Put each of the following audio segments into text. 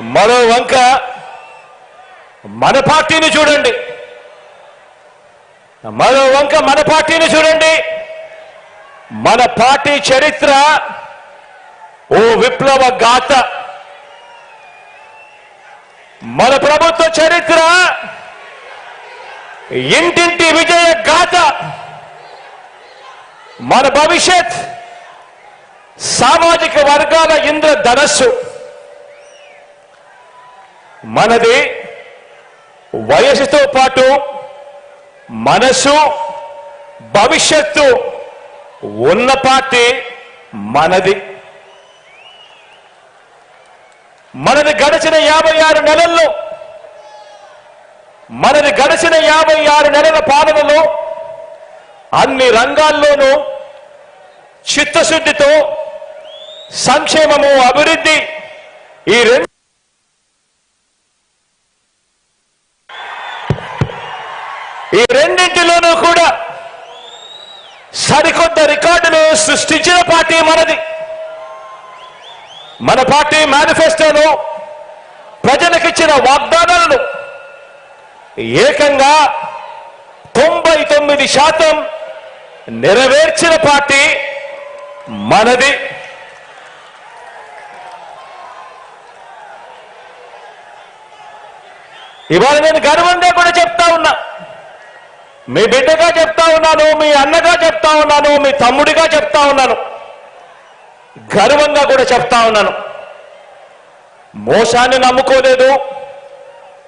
మరో వంక మన పార్టీని చూడండి. మరో వంక మన పార్టీని చూడండి. మన పార్టీ చరిత్ర ఓ విప్లవ గాథ. మన ప్రభుత్వ చరిత్ర ఇంటింటి విజయ గాథ. మన భవిష్యత్ సామాజిక వర్గాల ఇంద్ర ధనస్సు మనది వయసుతో పాటు మనసు భవిష్యత్తు ఉన్న పార్టీ మనది. మనది గడిచిన యాభై ఆరు నెలల్లో మనది గడిచిన యాభై ఆరు నెలల పాలనలో అన్ని రంగాల్లోనూ చిత్తశుద్ధితో సంక్షేమము అభివృద్ధి ఈ రెండు ఈ రెండింటిలోనూ కూడా సరికొత్త రికార్డులు సృష్టించిన పార్టీ మనది. మన పార్టీ మేనిఫెస్టోను ప్రజలకిచ్చిన వాగ్దానాలను ఏకంగా తొంభై తొమ్మిది శాతం నెరవేర్చిన పార్టీ మనది. ఇవాళ నేను గర్వంగా కూడా చెప్తా ఉన్నా మీ బిడ్డగా చెప్తా ఉన్నాను మీ అన్నగా చెప్తా ఉన్నాను మీ తమ్ముడిగా చెప్తా ఉన్నాను. గర్వంగా కూడా చెప్తా ఉన్నాను. మోసాన్ని నమ్ముకోలేదు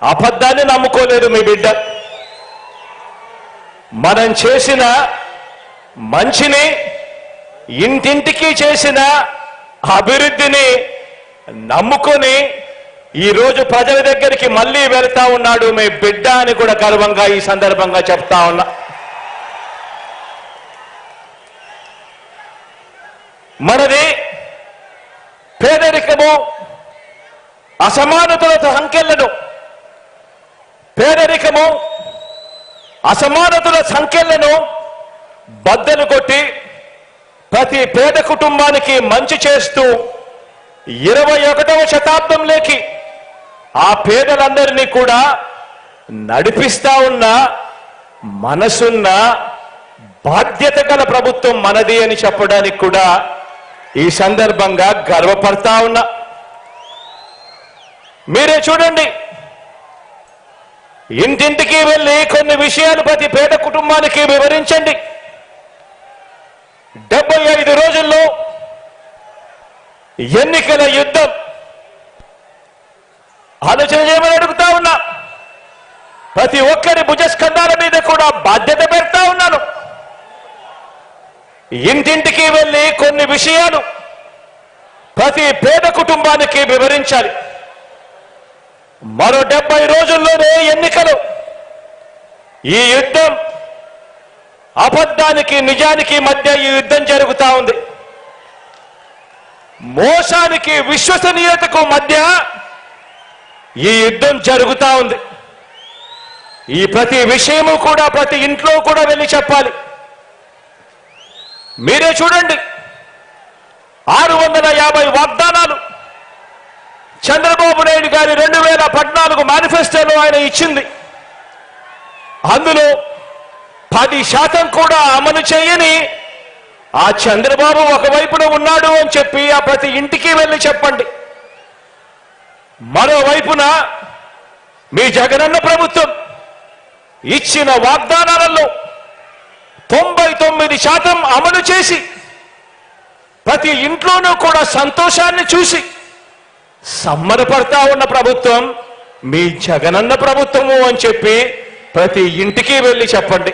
అబద్ధాన్ని నమ్ముకోలేదు మీ బిడ్డ. మనం చేసిన మంచిని ఇంటింటికి చేసిన అభివృద్ధిని నమ్ముకొని ఈ రోజు ప్రజల దగ్గరికి మళ్ళీ వెళ్తా ఉన్నాడు మీ బిడ్డ అని కూడా గర్వంగా ఈ సందర్భంగా చెప్తా ఉన్నా. మనది పేదరికము అసమానతలతో సంఖ్యలను పేదరికము అసమానతల సంఖ్యలను బద్దలు కొట్టి ప్రతి పేద కుటుంబానికి మంచి చేస్తూ ఇరవై ఒకటవ శతాబ్దంలోకి ఆ పేదలందరినీ కూడా నడిపిస్తా ఉన్న మనసున్న బాధ్యత గల ప్రభుత్వం మనది అని చెప్పడానికి కూడా ఈ సందర్భంగా గర్వపడతా ఉన్నా. మీరే చూడండి ఇంటింటికి వెళ్ళి కొన్ని విషయాలు ప్రతి పేద కుటుంబానికి వివరించండి. డెబ్బై ఐదు రోజుల్లో ఎన్నికల యుద్ధం ఆలోచన చేయమని అడుగుతా ఉన్నా. ప్రతి ఒక్కరి భుజస్కంధాల మీద కూడా బాధ్యత పెడతా ఉన్నాను. ఇంటింటికి వెళ్ళి కొన్ని విషయాలు ప్రతి పేద కుటుంబానికి వివరించాలి. మరో డెబ్బై రోజుల్లోనే ఎన్నికలు. ఈ యుద్ధం అబద్ధానికి నిజానికి మధ్య ఈ యుద్ధం జరుగుతా ఉంది. మోసానికి విశ్వసనీయతకు మధ్య ఈ యుద్ధం జరుగుతా ఉంది. ఈ ప్రతి విషయము కూడా ప్రతి ఇంట్లో కూడా వెళ్ళి చెప్పాలి. మీరే చూడండి. ఆరు వందల యాభై వాగ్దానాలు చంద్రబాబు నాయుడు గారి రెండు వేల పద్నాలుగు మేనిఫెస్టోలో ఆయన ఇచ్చింది. అందులో పది శాతం కూడా అమలు చేయని ఆ చంద్రబాబు ఒకవైపున ఉన్నాడు అని చెప్పి ఆ ప్రతి ఇంటికి వెళ్ళి చెప్పండి. మరోవైపున మీ జగనన్న ప్రభుత్వం ఇచ్చిన వాగ్దానాలలో తొంభై తొమ్మిది శాతం అమలు చేసి ప్రతి ఇంట్లోనూ కూడా సంతోషాన్ని చూసి సమ్మరపడతా ఉన్న ప్రభుత్వం మీ జగనన్న ప్రభుత్వము అని చెప్పి ప్రతి ఇంటికి వెళ్ళి చెప్పండి.